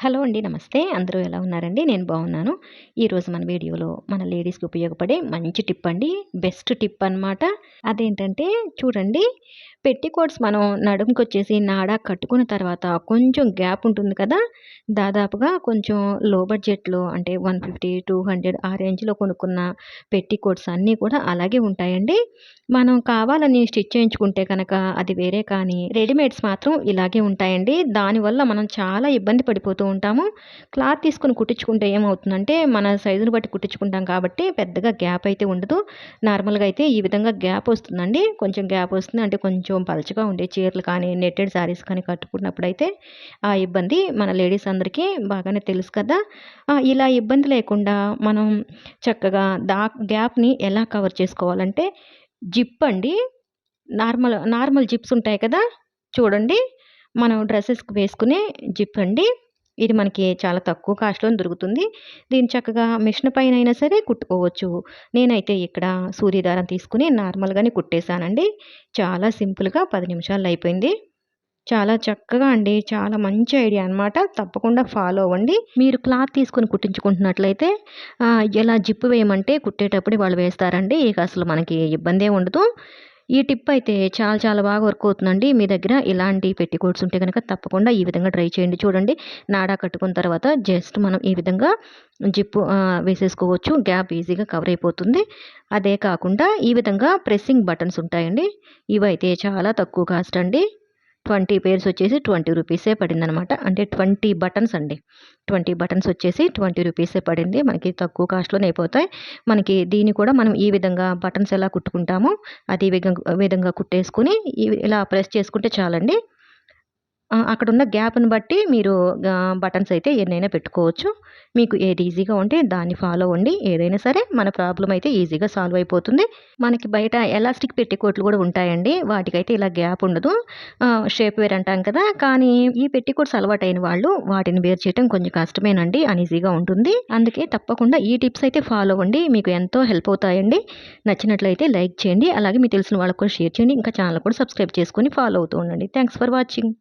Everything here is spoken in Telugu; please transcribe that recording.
హలో అండి నమస్తే. అందరూ ఎలా ఉన్నారండి? నేను బాగున్నాను. ఈరోజు మన వీడియోలో మన లేడీస్కి ఉపయోగపడే మంచి టిప్ అండి. బెస్ట్ టిప్ అనమాట అదేంటంటే చూడండి పెట్టికోట్స్ మనం నడుముకి వచ్చేసి నాడా కట్టుకున్న తర్వాత కొంచెం గ్యాప్ ఉంటుంది కదా? దాదాపుగా కొంచెం లో బడ్జెట్లో అంటే వన్ ఫిఫ్టీ టూ హండ్రెడ్ ఆ రేంజ్లో కొనుక్కున్న పెట్టికోట్స్ అన్నీ కూడా అలాగే ఉంటాయండి. మనం కావాలని స్టిచ్ చేయించుకుంటే కనుక అది వేరే కానీ రెడీమేడ్స్ మాత్రం ఇలాగే ఉంటాయండి. దానివల్ల మనం చాలా ఇబ్బంది పడిపోతూ ఉంటాము. క్లాత్ తీసుకుని కుట్టించుకుంటే ఏమవుతుందంటే మన సైజుని బట్టి కుట్టించుకుంటాం కాబట్టి పెద్దగా గ్యాప్ అయితే ఉండదు. నార్మల్గా అయితే ఈ విధంగా గ్యాప్ వస్తుందండి. కొంచెం గ్యాప్ వస్తుంది అంటే కొంచెం పలచగా ఉండే చీరలు కానీ నెట్టెడ్ శారీస్ కానీ కట్టుకున్నప్పుడైతే ఆ ఇబ్బంది మన లేడీస్ అందరికీ బాగానే తెలుసు కదా. ఇలా ఇబ్బంది లేకుండా మనం చక్కగా దా గ్యాప్ని ఎలా కవర్ చేసుకోవాలంటే జిప్ అండి. నార్మల్ నార్మల్ జిప్స్ ఉంటాయి కదా. చూడండి. మనం డ్రెస్సెస్కి వేసుకునే జిప్ అండి. ఇది మనకి చాలా తక్కువ కాస్ట్లో దొరుకుతుంది. దీన్ని చక్కగా మిషన్ పైన అయినా సరే కుట్టుకోవచ్చు. నేనైతే ఇక్కడ సూర్యదారం తీసుకుని నార్మల్గానే కుట్టేశానండి. చాలా సింపుల్గా పది నిమిషాలు అయిపోయింది. చాలా చక్కగా అండి. చాలా మంచి ఐడియా అనమాట తప్పకుండా ఫాలో అవ్వండి. మీరు క్లాత్ తీసుకొని కుట్టించుకుంటున్నట్లయితే ఎలా జిప్పు వేయమంటే కుట్టేటప్పుడు వాళ్ళు వేస్తారండి. ఇక అసలు మనకి ఇబ్బందే ఉండదు. ఈ టిప్ అయితే చాలా చాలా బాగా వర్క్ అవుతుందండి. మీ దగ్గర ఇలాంటి పెట్టికోట్స్ ఉంటే కనుక తప్పకుండా ఈ విధంగా ట్రై చేయండి. చూడండి నాడా కట్టుకున్న తర్వాత జస్ట్ మనం ఈ విధంగా జిప్పు వేసేసుకోవచ్చు. గ్యాప్ ఈజీగా కవర్ అయిపోతుంది. అదే కాకుండా ఈ విధంగా ప్రెస్సింగ్ బటన్స్ ఉంటాయండి. ఇవైతే చాలా తక్కువ కాస్ట్ అండి. ట్వంటీ పేర్స్ వచ్చేసి ట్వంటీ రూపీసే పడింది అనమాట అంటే ట్వంటీ బటన్స్ అండి. ట్వంటీ బటన్స్ వచ్చేసి ట్వంటీ రూపీసే పడింది. మనకి తక్కువ కాస్ట్లోనే అయిపోతాయి. మనకి దీన్ని కూడా మనం ఈ విధంగా బటన్స్ ఎలా కుట్టుకుంటామో అది విధంగా కుట్టేసుకుని ఇలా ప్రెస్ చేసుకుంటే చాలండి. అక్కడ ఉన్న గ్యాప్ని బట్టి మీరు బటన్స్ అయితే ఎన్నైనా పెట్టుకోవచ్చు. మీకు ఏది ఈజీగా ఉంటే దాన్ని ఫాలో అవ్వండి. ఏదైనా సరే మన ప్రాబ్లం అయితే ఈజీగా సాల్వ్ అయిపోతుంది. మనకి బయట ఎలాస్టిక్ పెట్టికోట్లు కూడా ఉంటాయండి. వాటికైతే ఇలా గ్యాప్ ఉండదు. షేప్ వేర్ అంటాం కదా. కానీ ఈ పెట్టికోట్స్ అలవాటైన వాళ్ళు వాటిని వేర్ చేయడం కొంచెం కష్టమేనండి. అన్ఈజీగా ఉంటుంది. అందుకే తప్పకుండా ఈ టిప్స్ అయితే ఫాలో అవ్వండి. మీకు ఎంతో హెల్ప్ అవుతాయండి. నచ్చినట్లయితే లైక్ చేయండి. అలాగే మీకు తెలిసిన వాళ్ళకు కూడా షేర్ చేయండి. ఇంకా ఛానల్ కూడా సబ్స్క్రైబ్ చేసుకొని ఫాలో అవుతూ ఉండండి. Thanks for watching.